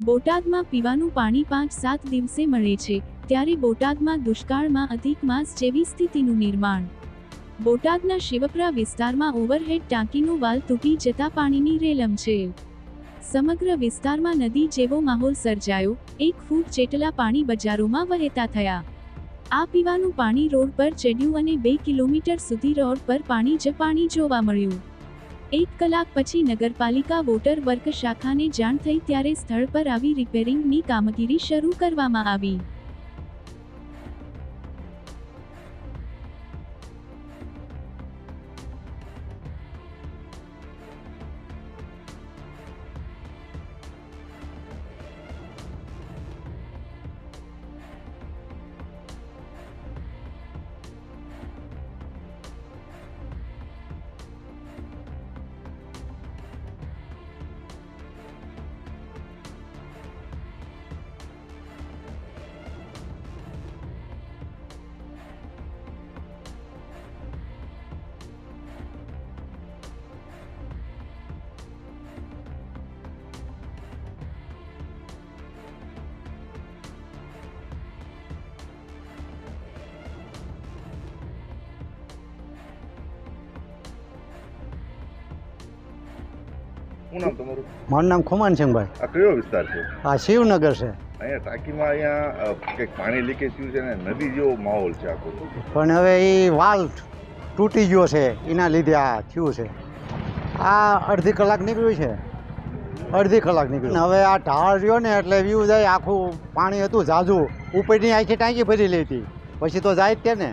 બોટાદમાં પીવાનું પાણી પાંચ સાત દિવસે મળે છે, ત્યારે બોટાદમાં દુષ્કાળમાં અધિક માસ જેવી સ્થિતિનું નિર્માણ. બોટાદના શિવપરા વિસ્તારમાં ઓવરહેડ ટાંકીનું વાલ તૂટી જતા પાણીની રેલમ છે. સમગ્ર વિસ્તારમાં નદી જેવો માહોલ સર્જાયો, એક ફૂટ જેટલા પાણી બજારોમાં વહેતા થયા. આ પીવાનું પાણી રોડ પર ચડ્યું અને બે કિલોમીટર સુધી રોડ પર પાણી જ પાણી જોવા મળ્યું. એક કલાક પછી નગરપાલિકા વોટર વર્ક શાખાને જાણ થઈ ત્યારે સ્થળ પર આવી રિપેરિંગની કામગીરી શરૂ કરવામાં આવી. શું નામ તમારું? મારું નામ ખુમાનસિંહભાઈ આ કયો વિસ્તાર છે? આ શિવનગર છે. અહીંયા ટાંકીમાં અહીંયા કંઈક પાણી લીકેજ થયું છે ને નદી જેવો માહોલ છે આખો. પણ હવે એ વાલ તૂટી ગયો છે એના લીધે આ થયું છે. આ અડધી કલાક નીકળ્યું છે. અડધી કલાક નીકળ્યું. હવે આ ઢાળ રહ્યો ને એટલે વ્યૂ જાય આખું પાણી હતું ઝાઝું ઉપરની આખી ટાંકી ભરી લેતી પછી તો જાય જ તે ને.